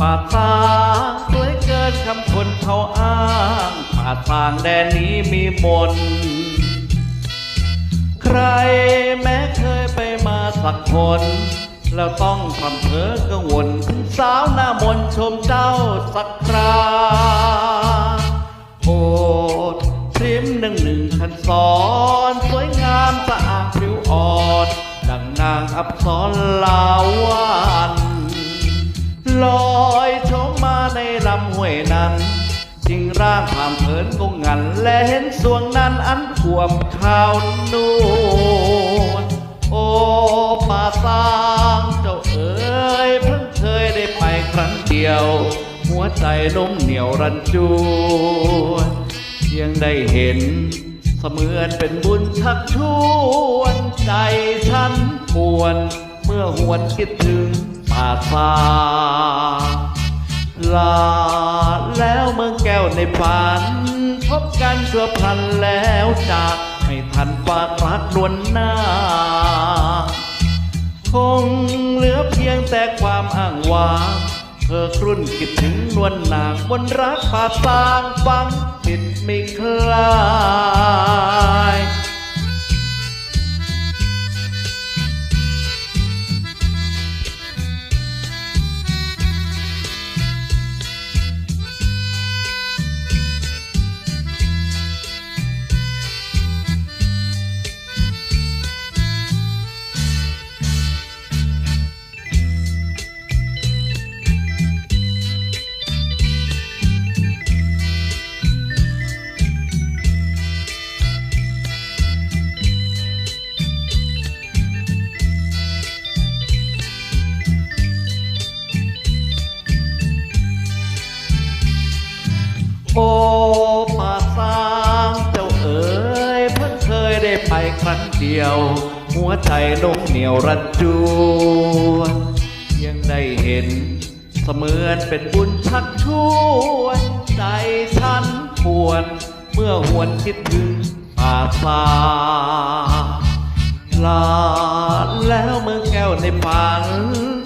ปาสางสวยเกินคำคนเขาอ้างปาสางแดนนี้มีมน ใครแม้เคยไปมาสักคน แล้วต้องพำเพอกังวล สาวหน้ามนชมเจ้าสักคราโอดพริมหนึ่งหนึ่งคันสอน สวยงามสะอาดผิวอ่อน ดังนางอับสรลาวา ลอยโฉมมาในลำห้วยนั้น จิงร่างความเผินกงงัน และเห็นสวงนั้นอันขวบขาวนวลโอ้ป่าสางเจ้าเอ๋ยเพิ่งเคยได้ไปครั้งเดียว หัวใจนุ่มเหนียวรันจวนเพียงได้เห็นเสมือนเป็นบุญชักชวนใจฉันปวนเมื่อหวนคิดถึง ป่าสางลาแล้วเมืองแก้วในฝัน พบกันชั่วพลันแล้วจากไม่ทันฝากรักลวนหน้า คงเหลือเพียงแต่ความอ้างว้างเธอครุ่นคิดถึงนวลนางบนรักป่าสางฟัง สางเจ้าเอ๋ยเพิ่งเคยได้ไปครั้งเดียว หัวใจนุ่มเหนียวรันจวนยังได้เห็น เสมือนเป็นบุญชักชวนใจฉันปวน เมื่อหวนคิดถึงป่าสาลาแล้วเมืองแก้วในฝัน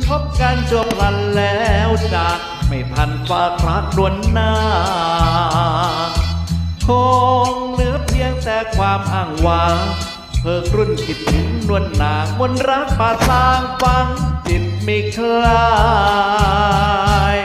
พบกันจบพลันแล้วจากไม่ทันฝากรักดวนหน้า คงเหลือเพียงแต่ความอ้างว้างเพิกรุ่นคิดถึงนวลนางมนรักป่าสางฟังจิตไม่คลาย